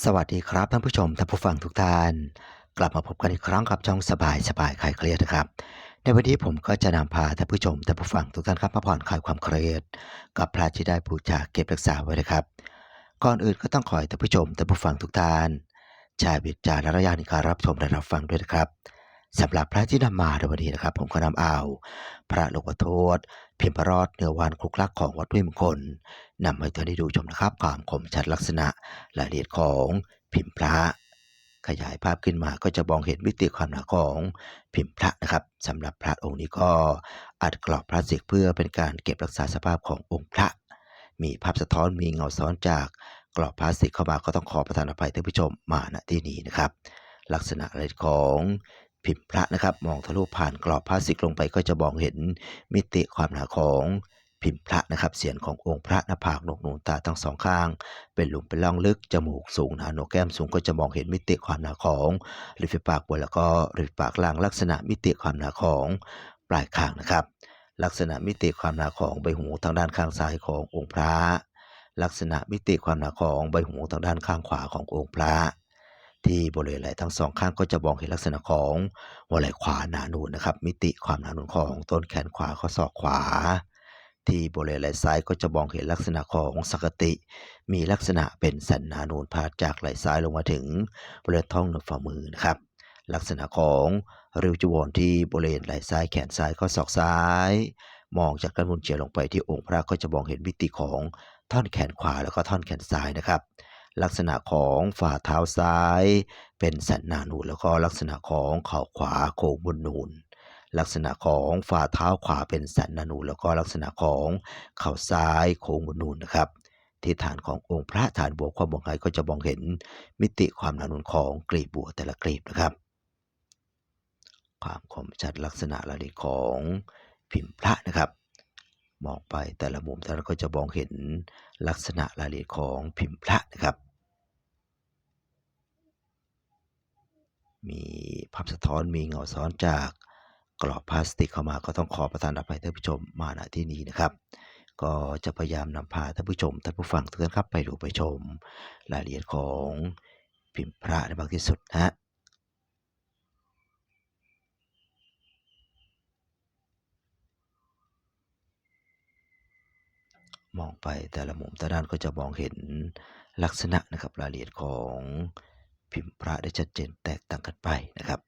สวัสดีครับท่านผู้ชมท่านผู้ฟังทุกท่าน กลับมาพบกันอีกครั้งกับช่องสบายสบายคลายเครียดนะครับ ในวันนี้ผมก็จะนำพาท่านผู้ชมท่านผู้ฟังทุกท่านครับมาผ่อนคลายความเครียด กับพระที่ได้บูชาเก็บรักษาไว้นะครับ ก่อนอื่นก็ต้องขอให้ท่านผู้ชมท่านผู้ฟังทุกท่านใช้วิจารณญาณในการรับชมและรับฟังด้วยนะครับ สำหรับพระที่นำมาในวันนี้นะครับ ผมก็นำเอา พระหลวงพ่อโทษพิมพ์พระรอดเนื้อวานคลุกลักของวัดห้วยมงคลนำมาให้ท่านได้ดูชมนะครับความคมชัดลักษณะรายละเอียดของพิมพ์พระ ขยายภาพขึ้นมาก็จะมองเห็นมิติความหนาของพิมพ์พระนะครับสำหรับพระองค์นี้ก็อัดกรอบพลาสติกเพื่อเป็นการเก็บรักษาสภาพขององค์พระ มีภาพสะท้อนมีเงาซ้อนจากกรอบพลาสติกเข้ามาก็ต้องขอประทานอภัยท่านผู้ชมมาณที่นี้นะครับลักษณะอะไรของ พิมพ์พระนะครับ มองทะลุผ่านกรอบพลาสติกลงไปก็จะมองเห็นมิติความหนาของพิมพ์พระนะครับเสียงขององค์พระหน้าผากนกนูนตาทั้งสองข้าง เป็นหลุมเป็นร่องลึกจมูกสูงหนาโหนกแก้มสูงก็จะมองเห็นมิติความหนาของริมปากบนแล้วก็ริมปากล่างลักษณะมิติความหนาของปลายคางนะครับ ลักษณะมิติความหนาของใบหูทางด้านข้างซ้ายขององค์พระ ลักษณะมิติความหนาของใบหูทางด้านข้างขวาขององค์พระ ที่บริเวณไหล่ทั้งสองข้างก็จะมองเห็นลักษณะของหัวไหล่ขวาหนานูนนะครับ มิติความหนานูนของต้นแขนขวาข้อศอกขวา ที่บริเวณไหล่ซ้ายก็จะมองเห็นลักษณะของสักติ มีลักษณะเป็นสันหนานูนพาดจากไหล่ซ้ายลงมาถึงบริเวณท้องหนึ่งฝ่ามือนะครับ ลักษณะของริ้วจวรที่บริเวณไหล่ซ้ายแขนซ้ายข้อศอกซ้าย มองจากด้านบนเฉียงลงไปที่องค์พระก็จะมองเห็นมิติของท่อนแขนขวาแล้วก็ท่อนแขนซ้ายนะครับ ลักษณะของฝ่าเท้าซ้าย เป็นสันนานูนแล้วก็ลักษณะของเข่าขวาโค้งบนนูน ลักษณะของฝ่าเท้าขวาเป็นสันนานูนแล้วก็ลักษณะของเข่าซ้ายโค้งบนนูนนะครับที่ฐานขององค์พระฐานบัวความบงไกก็จะมองเห็นมิติความหนานูนของกลีบบัวแต่ละกลีบนะครับ ความคมชัดลักษณะละเอียดของพิมพ์พระนะครับ มองไปแต่ละมุมท่านก็จะมองเห็นลักษณะรายละเอียดของพิมพ์พระนะครับ มีภาพสะท้อนมีเงาซ้อนจากกรอบพลาสติกเข้ามาก็ต้องขอประทานอภัยท่านผู้ชมมาณที่นี้นะครับ ก็จะพยายามนำพาท่านผู้ชมท่านผู้ฟังทุกท่านครับไปดูไปชม รายละเอียดของพิมพ์พระในบางที่สุดนะฮะ มอง ไปแต่ละมุมแต่ด้านก็จะมองเห็นลักษณะนะครับรายละเอียดของพิมพ์พระได้ชัดเจนแตกต่างกันไปนะครับ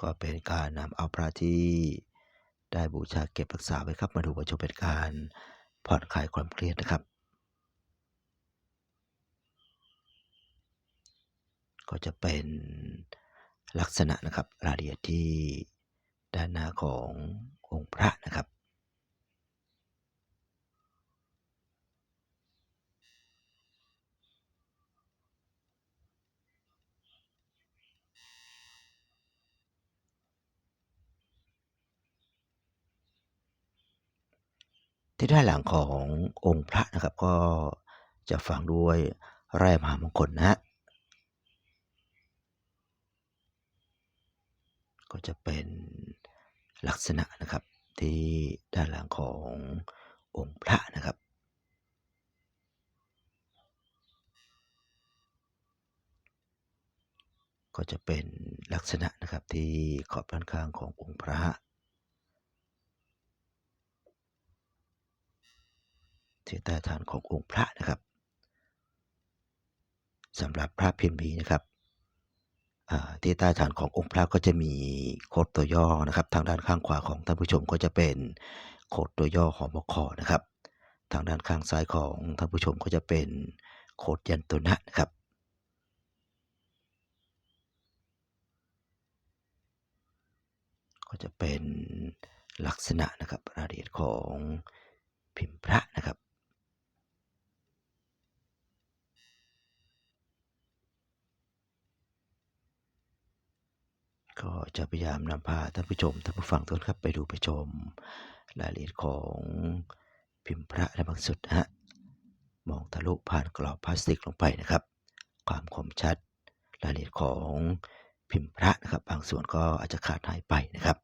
ก็เป็นการนำเอาพระที่ ได้บูชาเก็บรักษาไว้ครับ มาดูว่าจะเป็นการผ่อนคลายความเครียดนะครับ ก็จะเป็นลักษณะนะครับรายละเอียดที่ด้านหน้าขององค์พระนะครับ ที่ด้านหลังขององค์พระนะครับ ก็จะฝังด้วยแร่มหามงคลนะฮะก็จะเป็นลักษณะนะครับที่ด้านหลังขององค์พระนะครับก็จะเป็นลักษณะนะครับที่ขอบด้านข้างขององค์พระ ที่ใต้ฐานขององค์พระนะครับสำหรับพระพิมพ์นี้นะครับที่ใต้ฐานขององค์พระก็จะมีโคดตัวย่อนะครับ ทางด้านข้างขวาของท่านผู้ชมก็จะเป็นโคดตัวย่อหอมคอนะครับ ทางด้านข้างซ้ายของท่านผู้ชมก็จะเป็นโคดยันตุนะนะครับก็จะเป็นลักษณะนะครับรายละเอียดของพิมพ์พระนะครับ ก็จะพยายามนำพาท่านผู้ชมท่านผู้ฟังทุกท่านครับไปดูไปชมรายละเอียดของพิมพ์พระในบางสุดนะฮะมองทะลุผ่านกรอบพลาสติกลงไปนะครับ ความคมชัดรายละเอียดของพิมพ์พระนะครับ บางส่วนก็อาจจะขาดหายไปนะครับ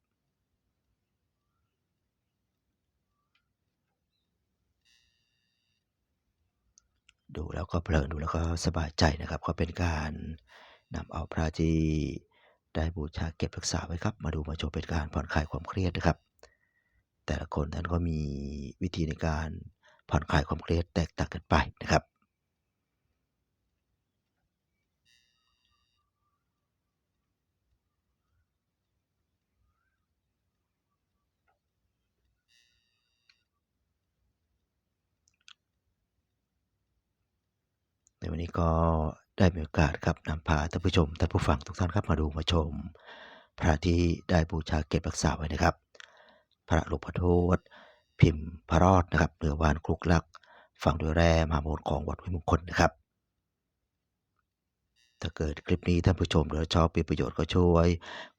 ดูแล้วก็เพลินดูแล้วก็สบายใจนะครับ ก็เป็นการนำเอาพระที่ ได้บูชาเก็บรักษาไว้ครับ มาดูมาชมเป็นการผ่อนคลายความเครียดนะครับ แต่ละคนท่านก็มีวิธีในการผ่อนคลายความเครียดแตกต่างกันไปนะครับในวันนี้ก็ ได้มีโอกาสครับนำพาท่านผู้ชมท่านผู้ฟังทุกท่านครับมาดูมาชม พระที่ได้บูชาเก็บรักษาไว้นะครับ พระหลวงพ่อโทษ พิมพ์พระรอดนะครับเนื้อวานคลุกลัก ฝังด้วยแร่มหาโมลของวัดวยมงคลนะครับ ถ้าเกิดคลิปนี้ท่านผู้ชมหรือชอบเป็นประโยชน์ก็ช่วย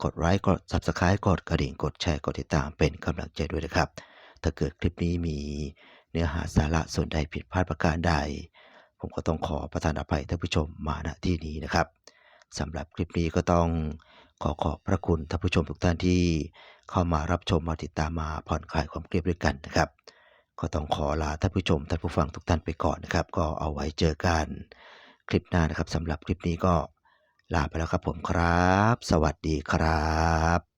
กดไลค์กด subscribe กดกระดิ่งกดแชร์กดติดตามเป็นกำลังใจด้วยนะครับ ถ้าเกิดคลิปนี้มีเนื้อหาสาระส่วนใดผิดพลาดประการใด ผมก็ต้องขอประทานอภัยท่านผู้ชมมาณที่นี้นะครับสำหรับคลิปนี้ก็ต้องขอขอบพระคุณท่านผู้ชมทุกท่านที่เข้ามารับชมมาติดตามมาผ่อนคลายความเครียดด้วยกันนะครับ ก็ต้องขอลาท่านผู้ชมท่านผู้ฟังทุกท่านไปก่อนนะครับ ก็เอาไว้เจอกันคลิปหน้านะครับสำหรับคลิปนี้ก็ลาไปแล้วครับผมครับ สวัสดีครับ